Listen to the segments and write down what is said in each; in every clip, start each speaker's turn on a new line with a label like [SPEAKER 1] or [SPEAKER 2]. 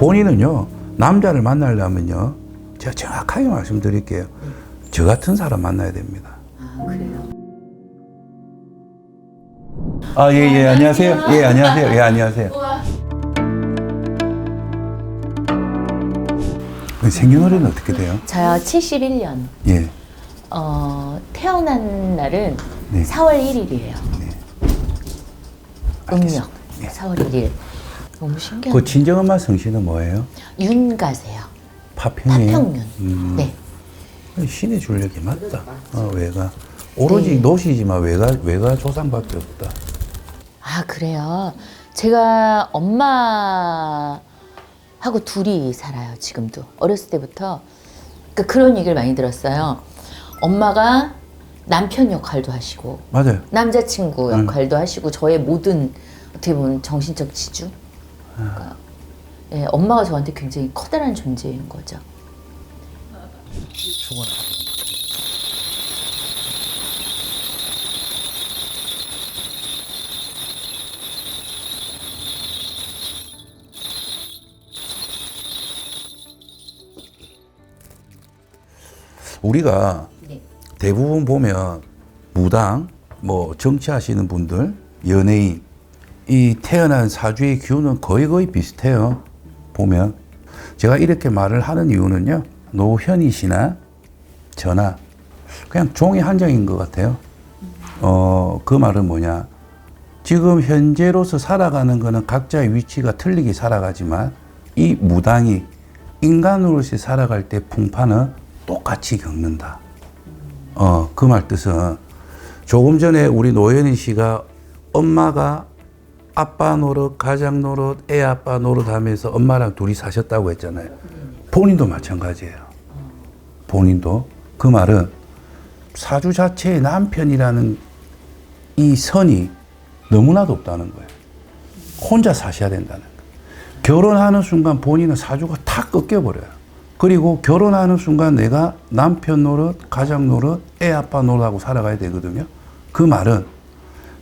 [SPEAKER 1] 본인은요 남자를 만나려면요 제가 정확하게 말씀드릴게요 저 같은 사람 만나야 됩니다.
[SPEAKER 2] 아 그래요.
[SPEAKER 1] 아 예 예 안녕하세요 예 안녕하세요 예 안녕하세요. 생년월일은 어떻게 돼요?
[SPEAKER 2] 저요 71년.
[SPEAKER 1] 예.
[SPEAKER 2] 어 태어난 날은
[SPEAKER 1] 네.
[SPEAKER 2] 4월 1일이에요. 음력
[SPEAKER 1] 예.
[SPEAKER 2] 4월 1일. 너무 신기하네.
[SPEAKER 1] 그 친정엄마 성씨는 뭐예요?
[SPEAKER 2] 윤가세요.
[SPEAKER 1] 파평이에요.
[SPEAKER 2] 파평윤.
[SPEAKER 1] 음.
[SPEAKER 2] 네.
[SPEAKER 1] 신의 줄력이 맞다. 어, 외가 오로지
[SPEAKER 2] 네.
[SPEAKER 1] 노시지만 외가 외가 조상밖에 없다.
[SPEAKER 2] 아 그래요. 제가 엄마하고 둘이 살아요 지금도 어렸을 때부터 그러니까 그런 얘기를 많이 들었어요. 엄마가 남편 역할도 하시고
[SPEAKER 1] 맞아요.
[SPEAKER 2] 남자친구
[SPEAKER 1] 음.
[SPEAKER 2] 역할도 하시고 저의 모든 어떻게 보면 정신적 지주. 그러니까 예, 엄마가 저한테 굉장히 커다란 존재인 거죠.
[SPEAKER 1] 우리가
[SPEAKER 2] 네.
[SPEAKER 1] 대부분 보면 무당, 뭐 정치하시는 분들, 연예인 이 태어난 사주의 기운은 거의 거의 비슷해요. 보면 제가 이렇게 말을 하는 이유는요. 노현희 씨나 저나 그냥 종이 한 장인 것 같아요. 어, 그 말은 뭐냐? 지금 현재로서 살아가는 거는 각자의 위치가 틀리게 살아가지만 이 무당이 인간으로서 살아갈 때 풍파는 똑같이 겪는다. 어, 그 말 뜻은 조금 전에 우리 노현희 씨가 엄마가 아빠 노릇, 가장 노릇, 애 아빠 노릇 하면서 엄마랑 둘이 사셨다고 했잖아요. 본인도 마찬가지예요. 본인도. 그 말은 사주 자체의 남편이라는 이 선이 너무나도 없다는 거예요. 혼자 사셔야 된다는 거예요. 결혼하는 순간 본인은 사주가 탁 꺾여버려요. 그리고 결혼하는 순간 내가 남편 노릇, 가장 노릇, 애 아빠 노릇하고 살아가야 되거든요. 그 말은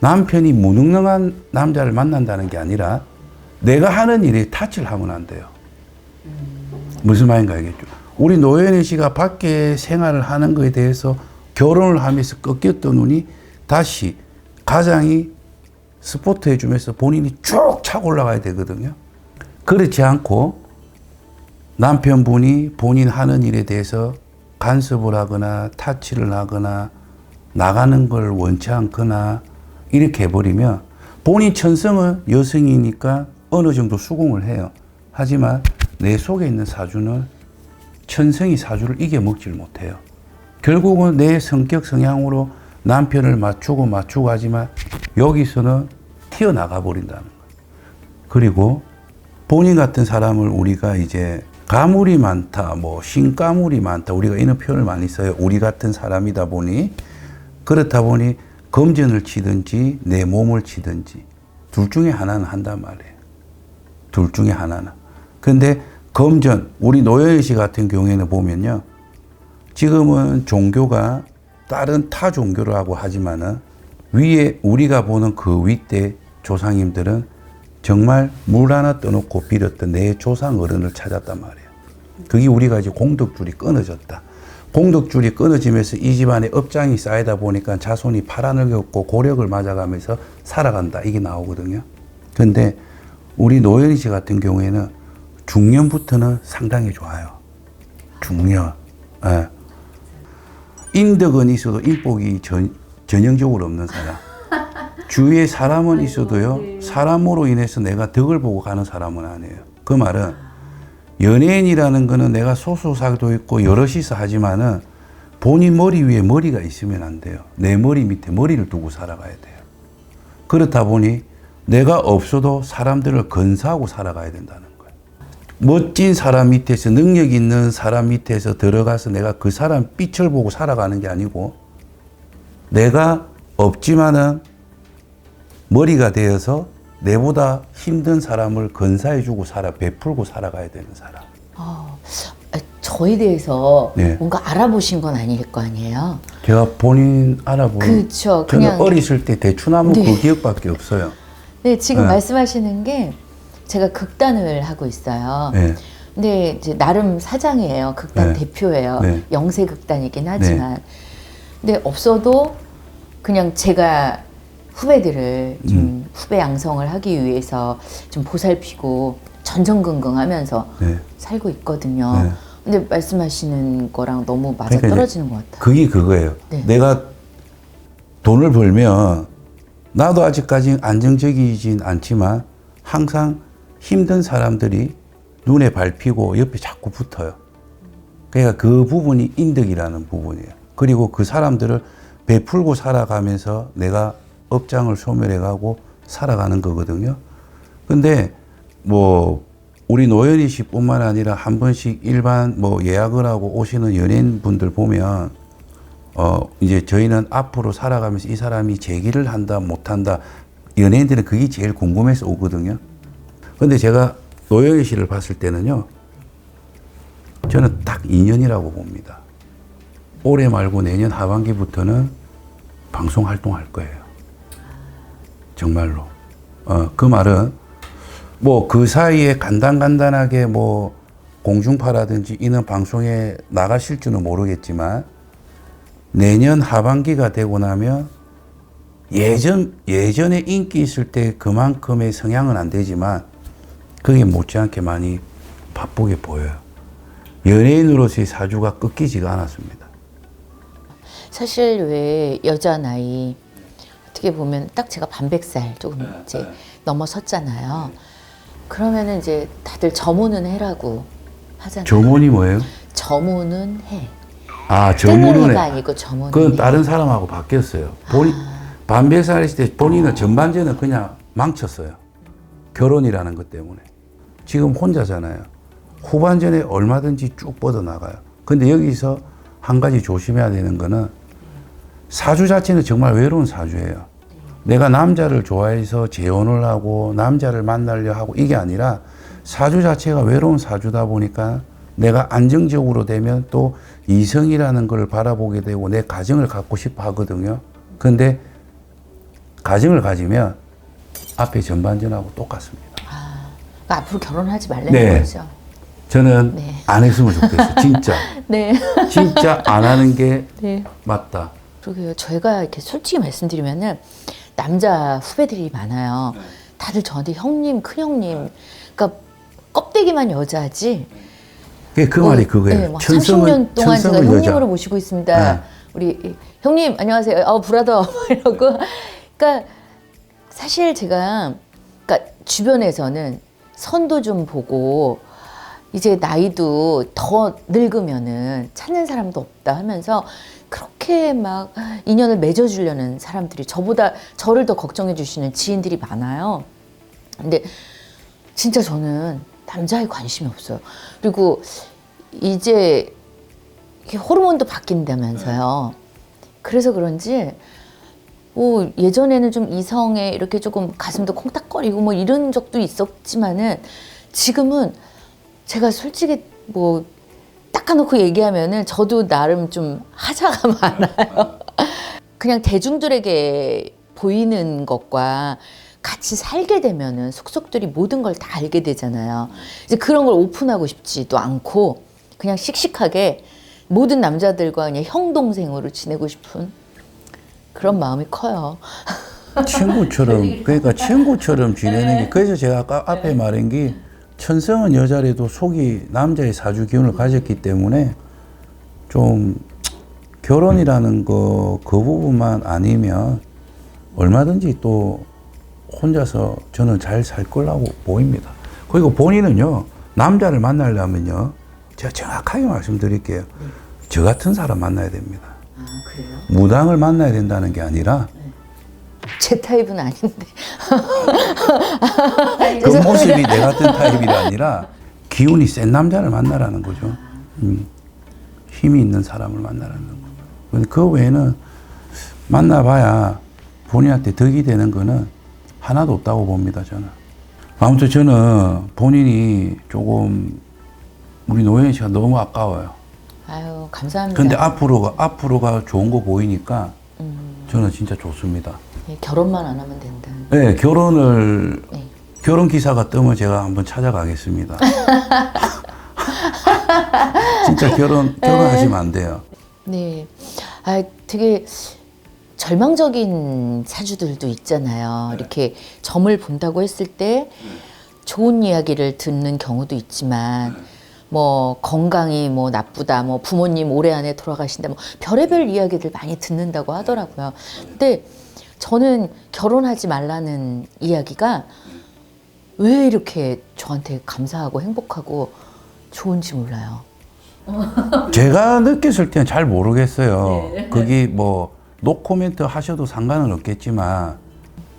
[SPEAKER 1] 남편이 무능력한 남자를 만난다는 게 아니라 내가 하는 일에 타치를 하면 안 돼요. 무슨 말인가 알겠죠? 우리 노현희 씨가 밖에 생활을 하는 것에 대해서 결혼을 하면서 꺾였던 눈이 다시 가장이 스포트 해주면서 본인이 쭉 차고 올라가야 되거든요. 그렇지 않고 남편분이 본인 하는 일에 대해서 간섭을 하거나 타치를 하거나 나가는 걸 원치 않거나 이렇게 해버리면 본인 천성은 여성이니까 어느 정도 수긍을 해요. 하지만 내 속에 있는 사주는 천성이 사주를 이겨먹질 못해요. 결국은 내 성격 성향으로 남편을 맞추고 맞추고 하지만 여기서는 튀어나가 버린다는 거예요. 그리고 본인 같은 사람을 우리가 이제 가물이 많다, 뭐 신가물이 많다, 우리가 이런 표현을 많이 써요. 우리 같은 사람이다 보니 그렇다 보니 검전을 치든지 내 몸을 치든지 둘 중에 하나는 한단 말이에요. 둘 중에 하나는. 근데 검전, 우리 노여희 씨 같은 경우에는 보면요. 지금은 종교가 다른 타 종교라고 하지만은 위에 우리가 보는 그 윗대 조상님들은 정말 물 하나 떠놓고 빌었던 내 조상 어른을 찾았단 말이에요. 그게 우리가 이제 공덕줄이 끊어졌다. 공덕줄이 끊어지면서 이 집안에 업장이 쌓이다 보니까 자손이 팔아늙었고 고력을 맞아가면서 살아간다. 이게 나오거든요. 근데 우리 노현희 씨 같은 경우에는 중년부터는 상당히 좋아요. 중년. 예. 인덕은 있어도 인복이 전, 전형적으로 없는 사람. 주위에 사람은 있어도요, 사람으로 인해서 내가 덕을 보고 가는 사람은 아니에요. 그 말은 연예인이라는 거는 내가 소속사도 있고 여럿이서 하지만은 본인 머리 위에 머리가 있으면 안 돼요. 내 머리 밑에 머리를 두고 살아가야 돼요. 그렇다 보니 내가 없어도 사람들을 건사하고 살아가야 된다는 거예요. 멋진 사람 밑에서 능력 있는 사람 밑에서 들어가서 내가 그 사람 빛을 보고 살아가는 게 아니고 내가 없지만은 머리가 되어서 내보다 힘든 사람을 건사해주고 살아 베풀고 살아가야 되는 사람.
[SPEAKER 2] 어, 아, 저에 대해서
[SPEAKER 1] 네.
[SPEAKER 2] 뭔가 알아보신 건 아닐 거 아니에요.
[SPEAKER 1] 제가 본인 알아보는
[SPEAKER 2] 그쵸,
[SPEAKER 1] 저는
[SPEAKER 2] 그냥-
[SPEAKER 1] 어리실 때 대추나무
[SPEAKER 2] 네.
[SPEAKER 1] 그 기억밖에 없어요.
[SPEAKER 2] 네, 지금
[SPEAKER 1] 네.
[SPEAKER 2] 말씀하시는 게 제가 극단을 하고 있어요.
[SPEAKER 1] 네.
[SPEAKER 2] 근데 이제 나름 사장이에요. 극단
[SPEAKER 1] 네.
[SPEAKER 2] 대표예요.
[SPEAKER 1] 네.
[SPEAKER 2] 영세 극단이긴 하지만. 근데 없어도 그냥 제가 후배들을 좀
[SPEAKER 1] 음.
[SPEAKER 2] 후배 양성을 하기 위해서 좀 보살피고 전전긍긍하면서
[SPEAKER 1] 네.
[SPEAKER 2] 살고 있거든요.
[SPEAKER 1] 네.
[SPEAKER 2] 근데 말씀하시는 거랑 너무 맞아
[SPEAKER 1] 그러니까
[SPEAKER 2] 떨어지는 것 같아요.
[SPEAKER 1] 그게 그거예요.
[SPEAKER 2] 네.
[SPEAKER 1] 내가 돈을 벌면 나도 아직까지 안정적이진 않지만 항상 힘든 사람들이 눈에 밟히고 옆에 자꾸 붙어요. 그러니까 그 부분이 인덕이라는 부분이에요. 그리고 그 사람들을 베풀고 살아가면서 내가 업장을 소멸해가고 살아가는 거거든요. 근데 뭐 우리 노현희 씨뿐만 아니라 한 번씩 일반 뭐 예약을 하고 오시는 연예인분들 보면 어 이제 저희는 앞으로 살아가면서 이 사람이 제기를 한다 못한다 연예인들은 그게 제일 궁금해서 오거든요. 근데 제가 노영희 씨를 봤을 때는요. 저는 딱 2년이라고 봅니다. 올해 말고 내년 하반기부터는 방송 활동할 거예요. 정말로. 어, 그 말은 뭐 그 사이에 간단간단하게 뭐 공중파라든지 이런 방송에 나가실 줄은 모르겠지만 내년 하반기가 되고 나면 예전 예전에 인기 있을 때 그만큼의 성향은 안 되지만 그게 못지않게 많이 바쁘게 보여요. 연예인으로서의 사주가 꺾이지가 않았습니다.
[SPEAKER 2] 사실 왜 여자 나이 어떻게 보면 딱 제가 반백살 조금
[SPEAKER 1] 네,
[SPEAKER 2] 이제 넘어섰잖아요. 그러면은 이제 다들 점호는 해라고 하잖아요.
[SPEAKER 1] 조문이 뭐예요?
[SPEAKER 2] 점호는 해.
[SPEAKER 1] 아, 저문은
[SPEAKER 2] 해가 아니고 점호는
[SPEAKER 1] 그건
[SPEAKER 2] 해.
[SPEAKER 1] 다른 사람하고 바뀌었어요. 본인 반백살 했을 때 본인은 전반전은 그냥 망쳤어요. 결혼이라는 것 때문에. 지금 혼자잖아요. 후반전에 얼마든지 쭉 뻗어 나가요. 근데 여기서 한 가지 조심해야 되는 거는 사주 자체는 정말 외로운 사주예요. 내가 남자를 좋아해서 재혼을 하고 남자를 만나려 하고 이게 아니라 사주 자체가 외로운 사주다 보니까 내가 안정적으로 되면 또 이성이라는 걸 바라보게 되고 내 가정을 갖고 싶어 하거든요. 근데 가정을 가지면 앞에 전반전하고 똑같습니다.
[SPEAKER 2] 그러니까 앞으로 결혼하지 말라는
[SPEAKER 1] 네.
[SPEAKER 2] 거죠.
[SPEAKER 1] 저는
[SPEAKER 2] 네.
[SPEAKER 1] 안 했으면 좋겠어. 진짜.
[SPEAKER 2] 네.
[SPEAKER 1] 진짜 안 하는 게
[SPEAKER 2] 네.
[SPEAKER 1] 맞다.
[SPEAKER 2] 그러게요. 저희가 이렇게 솔직히 말씀드리면은 남자 후배들이 많아요. 다들 저한테 형님, 큰 형님. 그러니까 껍데기만 여자지.
[SPEAKER 1] 그게 그 말이 그거예요.
[SPEAKER 2] 네, 막
[SPEAKER 1] 천성은
[SPEAKER 2] 30년 동안 제가 형님으로
[SPEAKER 1] 여자.
[SPEAKER 2] 모시고 있습니다.
[SPEAKER 1] 네.
[SPEAKER 2] 우리 형님 안녕하세요. 어 브라더 이러고. 그러니까 사실 제가 그러니까 주변에서는 선도 좀 보고 이제 나이도 더 늙으면은 찾는 사람도 없다 하면서 그렇게 막 인연을 맺어주려는 사람들이 저보다 저를 더 걱정해 주시는 지인들이 많아요. 근데 진짜 저는 남자에 관심이 없어요. 그리고 이제 호르몬도 바뀐다면서요. 그래서 그런지 뭐 예전에는 좀 이성에 이렇게 조금 가슴도 콩닥거리고 뭐 이런 적도 있었지만은 지금은 제가 솔직히 뭐 닦아놓고 얘기하면은 저도 나름 좀 하자가 많아요. 그냥 대중들에게 보이는 것과 같이 살게 되면은 속속들이 모든 걸 다 알게 되잖아요. 이제 그런 걸 오픈하고 싶지도 않고 그냥 씩씩하게 모든 남자들과 그냥 형 동생으로 지내고 싶은 그런 마음이 커요.
[SPEAKER 1] 친구처럼 그러니까 친구처럼 지내는 게 그래서 제가 아까 앞에 말한 게 천성은 여자라도 속이 남자의 사주 기운을 가졌기 때문에 좀 결혼이라는 거 그 부분만 아니면 얼마든지 또 혼자서 저는 잘 살 거라고 보입니다. 그리고 본인은요 남자를 만나려면요 제가 정확하게 말씀드릴게요 저 같은 사람 만나야 됩니다.
[SPEAKER 2] 아 그래요?
[SPEAKER 1] 무당을 만나야 된다는 게 아니라
[SPEAKER 2] 제 타입은 아닌데.
[SPEAKER 1] 그 모습이 내 같은 타입이 아니라 기운이 센 남자를 만나라는 거죠. 음, 힘이 있는 사람을 만나라는 거죠. 근데 그 외에는 만나봐야 본인한테 덕이 되는 거는 하나도 없다고 봅니다, 저는. 아무튼 저는 본인이 조금 우리 노현 씨가 너무 아까워요.
[SPEAKER 2] 아유 감사합니다.
[SPEAKER 1] 근데 앞으로가, 앞으로가 좋은 거 보이니까
[SPEAKER 2] 음,
[SPEAKER 1] 저는 진짜 좋습니다.
[SPEAKER 2] 예, 결혼만 안 하면 된다.
[SPEAKER 1] 네, 결혼을
[SPEAKER 2] 네.
[SPEAKER 1] 결혼 기사가 뜨면 제가 한번 찾아가겠습니다. 진짜 결혼 결혼하시면 안 돼요.
[SPEAKER 2] 네. 아, 되게 절망적인 사주들도 있잖아요. 이렇게 점을 본다고 했을 때 좋은 이야기를 듣는 경우도 있지만 뭐 건강이 뭐 나쁘다, 뭐 부모님 올해 안에 돌아가신다, 뭐 별의별 이야기들 많이 듣는다고 하더라고요. 근데 저는 결혼하지 말라는 이야기가 왜 이렇게 저한테 감사하고 행복하고 좋은지 몰라요.
[SPEAKER 1] 제가 느꼈을 때는 잘 모르겠어요. 거기 뭐 노코멘트 하셔도 상관은 없겠지만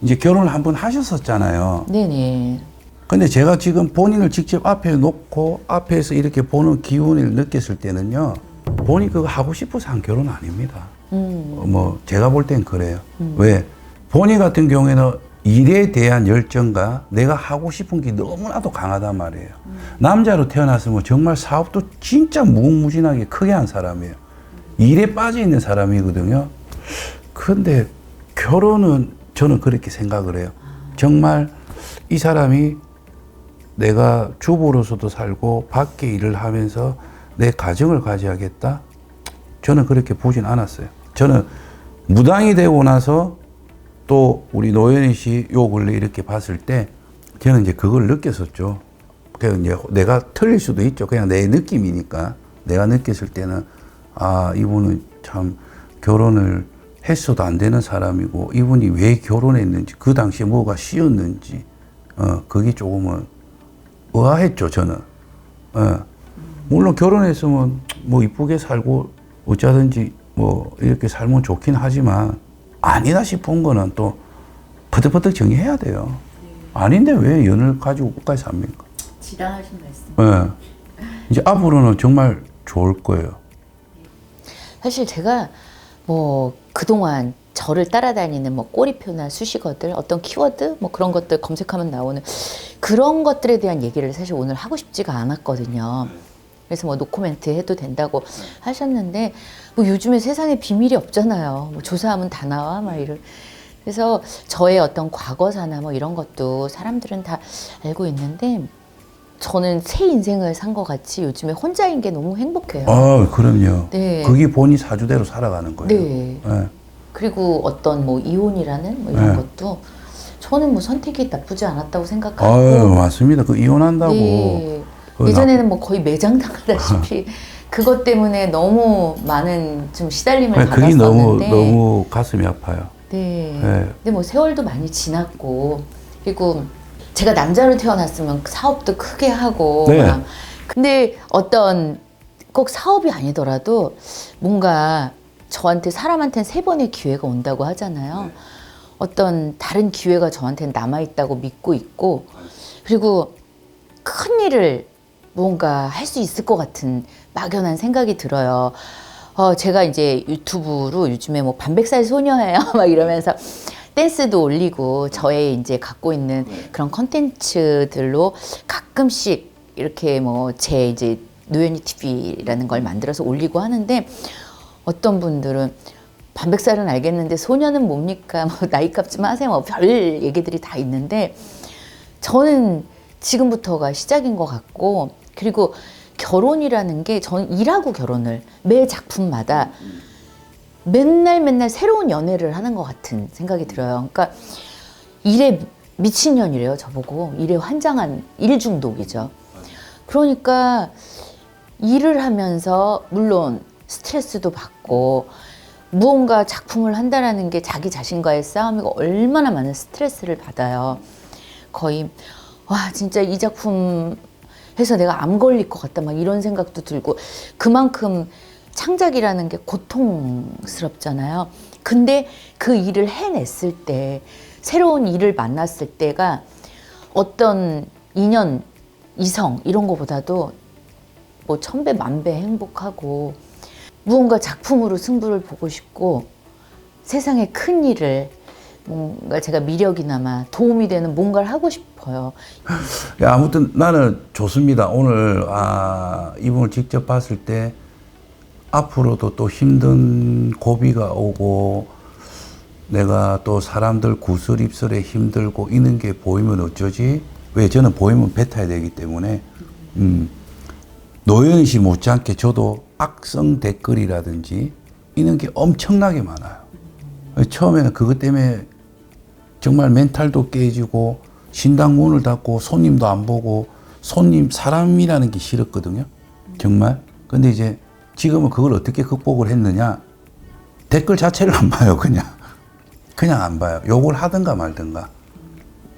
[SPEAKER 1] 이제 결혼을 한 번 하셨었잖아요.
[SPEAKER 2] 네네.
[SPEAKER 1] 근데 제가 지금 본인을 직접 앞에 놓고 앞에서 이렇게 보는 기운을 느꼈을 때는요. 본인 그거 하고 싶어서 한 결혼 아닙니다.
[SPEAKER 2] 음.
[SPEAKER 1] 어, 뭐 제가 볼 땐 그래요. 왜? 본인 같은 경우에는 일에 대한 열정과 내가 하고 싶은 게 너무나도 강하단 말이에요. 남자로 태어났으면 정말 사업도 진짜 무궁무진하게 크게 한 사람이에요. 일에 빠져 있는 사람이거든요. 근데 결혼은 저는 그렇게 생각을 해요. 정말 이 사람이 내가 주부로서도 살고 밖에 일을 하면서 내 가정을 가져야겠다. 저는 그렇게 보진 않았어요. 저는 무당이 되고 나서 또 우리 노현희 씨요 근래 이렇게 봤을 때 저는 이제 그걸 느꼈었죠. 그 이제 내가 틀릴 수도 있죠. 그냥 내 느낌이니까 내가 느꼈을 때는 아 이분은 참 결혼을 했어도 안 되는 사람이고 이분이 왜 결혼했는지 그 당시에 뭐가 쉬었는지 어 그게 조금은 의아했죠 저는. 예. 물론 결혼했으면 뭐 이쁘게 살고 어쩌든지 뭐 이렇게 살면 좋긴 하지만 아니다 싶은 거는 또 퍼득퍼득 정리해야 돼요. 아닌데 왜 연을 가지고 끝까지 삽니까?
[SPEAKER 2] 지당하신 말씀.
[SPEAKER 1] 예. 이제 앞으로는 정말 좋을 거예요.
[SPEAKER 2] 사실 제가 뭐 그동안 저를 따라다니는 뭐 꼬리표나 수식어들 어떤 키워드 뭐 그런 것들 검색하면 나오는 그런 것들에 대한 얘기를 사실 오늘 하고 싶지가 않았거든요. 그래서 뭐 노코멘트 해도 된다고 하셨는데 뭐 요즘에 세상에 비밀이 없잖아요. 뭐 조사하면 다 나와 막 이런. 그래서 저의 어떤 과거사나 뭐 이런 것도 사람들은 다 알고 있는데 저는 새 인생을 산 것 같이 요즘에 혼자인 게 너무 행복해요.
[SPEAKER 1] 아, 그럼요.
[SPEAKER 2] 네.
[SPEAKER 1] 그게 본인 사주대로 살아가는 거예요.
[SPEAKER 2] 네.
[SPEAKER 1] 예.
[SPEAKER 2] 그리고 어떤 뭐 이혼이라는 뭐 이런
[SPEAKER 1] 네.
[SPEAKER 2] 것도 저는 뭐 선택이 나쁘지 않았다고 생각하고
[SPEAKER 1] 아유, 맞습니다. 그 이혼한다고.
[SPEAKER 2] 네.
[SPEAKER 1] 그거
[SPEAKER 2] 예전에는 뭐 거의 매장 당하다시피 그것 때문에 너무 많은 좀 시달림을
[SPEAKER 1] 네, 그게 너무
[SPEAKER 2] 받았었는데
[SPEAKER 1] 너무 가슴이 아파요.
[SPEAKER 2] 네.
[SPEAKER 1] 네.
[SPEAKER 2] 근데 뭐 세월도 많이 지났고 그리고 제가 남자로 태어났으면 사업도 크게 하고
[SPEAKER 1] 네.
[SPEAKER 2] 막. 근데 어떤 꼭 사업이 아니더라도 뭔가 저한테 사람한테는 세 번의 기회가 온다고 하잖아요. 어떤 다른 기회가 저한테는 남아 있다고 믿고 있고 그리고 큰 일을 뭔가 할 수 있을 것 같은 막연한 생각이 들어요. 어, 제가 이제 유튜브로 요즘에 뭐 반백살 소녀예요. 막 이러면서 댄스도 올리고 저의 이제 갖고 있는 그런 컨텐츠들로 가끔씩 이렇게 뭐 제 이제 노현이 TV라는 걸 만들어서 올리고 하는데 어떤 분들은 반백살은 알겠는데 소녀는 뭡니까? 뭐 나이값 좀 하세요. 뭐 별 얘기들이 다 있는데 저는 지금부터가 시작인 것 같고 그리고 결혼이라는 게 저는 일하고 결혼을 매 작품마다 맨날 맨날 새로운 연애를 하는 것 같은 생각이 들어요. 그러니까 일에 미친년이래요, 저보고. 일에 환장한 일 중독이죠. 그러니까 일을 하면서 물론 스트레스도 받고 무언가 작품을 한다라는 게 자기 자신과의 싸움이고 얼마나 많은 스트레스를 받아요. 거의 와 진짜 이 작품 해서 내가 암 걸릴 것 같다 막 이런 생각도 들고 그만큼 창작이라는 게 고통스럽잖아요. 근데 그 일을 해냈을 때 새로운 일을 만났을 때가 어떤 인연, 이성 이런 거보다도 뭐 천배 만배 행복하고 무언가 작품으로 승부를 보고 싶고 세상에 큰 일을 뭔가 제가 미력이나마 도움이 되는 뭔가를 하고 싶어요.
[SPEAKER 1] 야, 아무튼 나는 좋습니다. 오늘 아, 이분을 직접 봤을 때 앞으로도 또 힘든 고비가 오고 내가 또 사람들 구슬 입술에 힘들고 이런 게 보이면 어쩌지? 왜 저는 보이면 뱉어야 되기 때문에 음, 노현 씨 못지않게 저도 악성 댓글이라든지 이런 게 엄청나게 많아요. 처음에는 그것 때문에 정말 멘탈도 깨지고 신당 문을 닫고 손님도 안 보고 손님 사람이라는 게 싫었거든요. 정말. 근데 이제 지금은 그걸 어떻게 극복을 했느냐? 댓글 자체를 안 봐요, 그냥. 그냥 안 봐요. 욕을 하든가 말든가.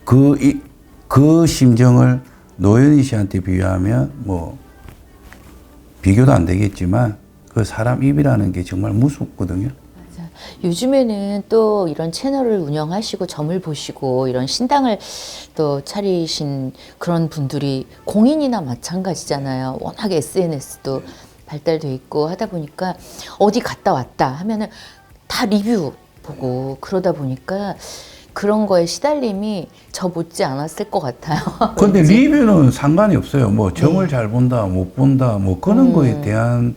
[SPEAKER 1] 그, 이, 그 심정을 노현희 씨한테 비유하면 뭐, 비교도 안 되겠지만 그 사람 입이라는 게 정말 무섭거든요.
[SPEAKER 2] 요즘에는 또 이런 채널을 운영하시고 점을 보시고 이런 신당을 또 차리신 그런 분들이 공인이나 마찬가지잖아요. 워낙 SNS도 발달돼 있고 하다 보니까 어디 갔다 왔다 하면은 다 리뷰 보고 그러다 보니까 그런 거에 시달림이 저 못지 않았을 것 같아요.
[SPEAKER 1] 근데 리뷰는 상관이 없어요. 뭐 점을 잘 본다, 못 본다, 뭐 그런 거에 대한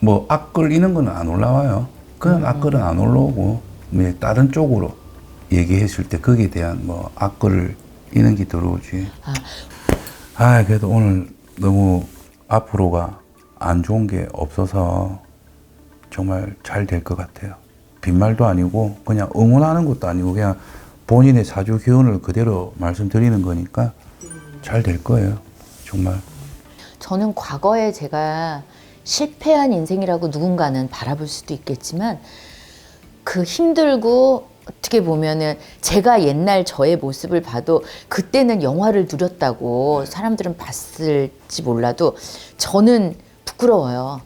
[SPEAKER 1] 뭐 악글 이런 거는 안 올라와요. 그런 악글은 안 올라오고 뭐 다른 쪽으로 얘기했을 때 거기에 대한 뭐 악글 이런 게 들어오지.
[SPEAKER 2] 아,
[SPEAKER 1] 아 그래도 오늘 너무 앞으로가 안 좋은 게 없어서 정말 잘 될 것 같아요. 빈말도 아니고 그냥 응원하는 것도 아니고 그냥 본인의 사주 기운을 그대로 말씀드리는 거니까 잘 될 거예요. 정말.
[SPEAKER 2] 저는 과거에 제가 실패한 인생이라고 누군가는 바라볼 수도 있겠지만 그 힘들고 어떻게 보면은 제가 옛날 저의 모습을 봐도 그때는 영화를 누렸다고 사람들은 봤을지 몰라도 저는 부끄러워요.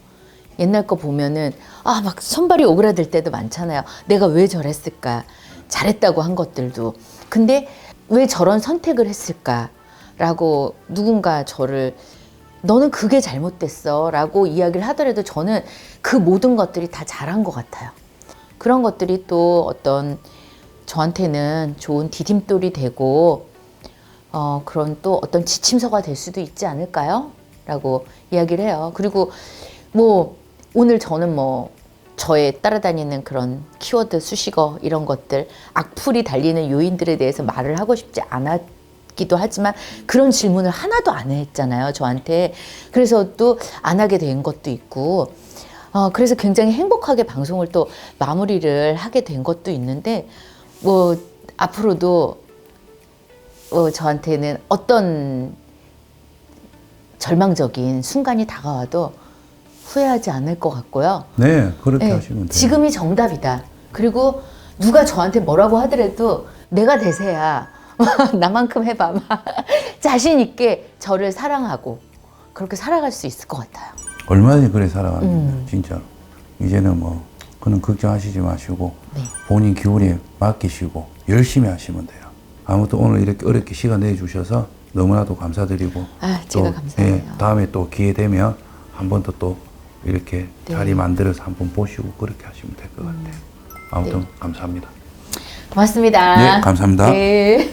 [SPEAKER 2] 옛날 거 보면은 아 막 손발이 오그라들 때도 많잖아요. 내가 왜 저랬을까? 잘했다고 한 것들도. 근데 왜 저런 선택을 했을까라고 누군가 저를 너는 그게 잘못됐어 라고 이야기를 하더라도 저는 그 모든 것들이 다 잘한 것 같아요. 그런 것들이 또 어떤 저한테는 좋은 디딤돌이 되고 어, 그런 또 어떤 지침서가 될 수도 있지 않을까요? 라고 이야기를 해요. 그리고 뭐 오늘 저는 뭐 저의 따라다니는 그런 키워드 수식어 이런 것들 악플이 달리는 요인들에 대해서 말을 하고 싶지 않았기도 하지만 그런 질문을 하나도 안 했잖아요 저한테. 그래서 또 안 하게 된 것도 있고 어, 그래서 굉장히 행복하게 방송을 또 마무리를 하게 된 것도 있는데 뭐 앞으로도 어, 저한테는 어떤 절망적인 순간이 다가와도 후회하지 않을 것 같고요.
[SPEAKER 1] 네, 그렇게
[SPEAKER 2] 네,
[SPEAKER 1] 하시면 돼요.
[SPEAKER 2] 지금이 정답이다. 그리고 누가 저한테 뭐라고 하더라도 내가 대세야. 나만큼 해봐. 막 자신 있게 저를 사랑하고 그렇게 살아갈 수 있을 것 같아요.
[SPEAKER 1] 얼마든지 그래 살아갑니다.
[SPEAKER 2] 음.
[SPEAKER 1] 진짜. 이제는 뭐 그런 걱정하시지 마시고
[SPEAKER 2] 네.
[SPEAKER 1] 본인 기운에 맡기시고 열심히 하시면 돼요. 아무튼 오늘 이렇게 어렵게 시간 내주셔서 너무나도 감사드리고
[SPEAKER 2] 아, 제가
[SPEAKER 1] 또,
[SPEAKER 2] 감사해요.
[SPEAKER 1] 예, 다음에 또 기회 되면 한 번 더 또 이렇게
[SPEAKER 2] 네.
[SPEAKER 1] 자리 만들어서 한번 보시고 그렇게 하시면 될 것 같아요. 아무튼 감사합니다.
[SPEAKER 2] 고맙습니다.
[SPEAKER 1] 네, 감사합니다.
[SPEAKER 2] 네.